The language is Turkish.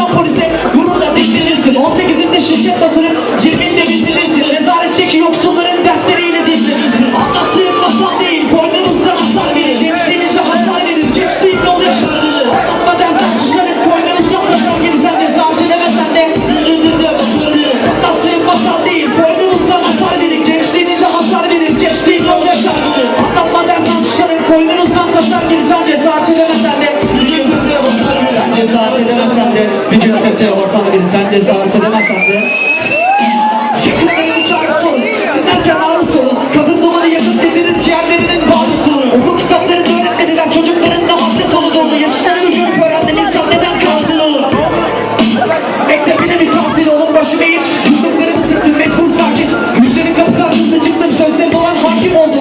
Koşan polise gururla dişlenirsin. 18'inde şişe basının 20'inde bitirirsin Nezaretteki yoksulların dertleriyle dizlenirsin Anlattığım masal değil koynunuzda hasar verir Gençliğinize hasar verir Gençliğin yol yaşarlığı Anlatma derler kuşların koynunuzda hasar verir Sen cesaret edemesen de Yıldızı hasar verir Anlattığım masal değil koynunuzda hasar verir Gençliğinize hasar verir Gençliğin yol yaşarlığı Anlatma derler kuşların koynunuzda hasar verir Sen cesaret edemesen de Yıldızı hasar verir Cesaret edemesen de bir gün atatürk'e basan biri sen de sağlık edemezsen de. Yakınların uçağı. Kadın dumanı yaşıt dediğiniz ciğerlerinin bağlı. Okul kitaplarında öğretmediler çocukların da madde solu dolu. Yaşıtlarını görüp öğrendim insan neden katil olur. Mektebine bir tahsil olun başım eğip. Yüzümlerimi sıktım mecbur sakin. Hücrenin kapısı ardında çıktım sözlerim olan hakim oldu.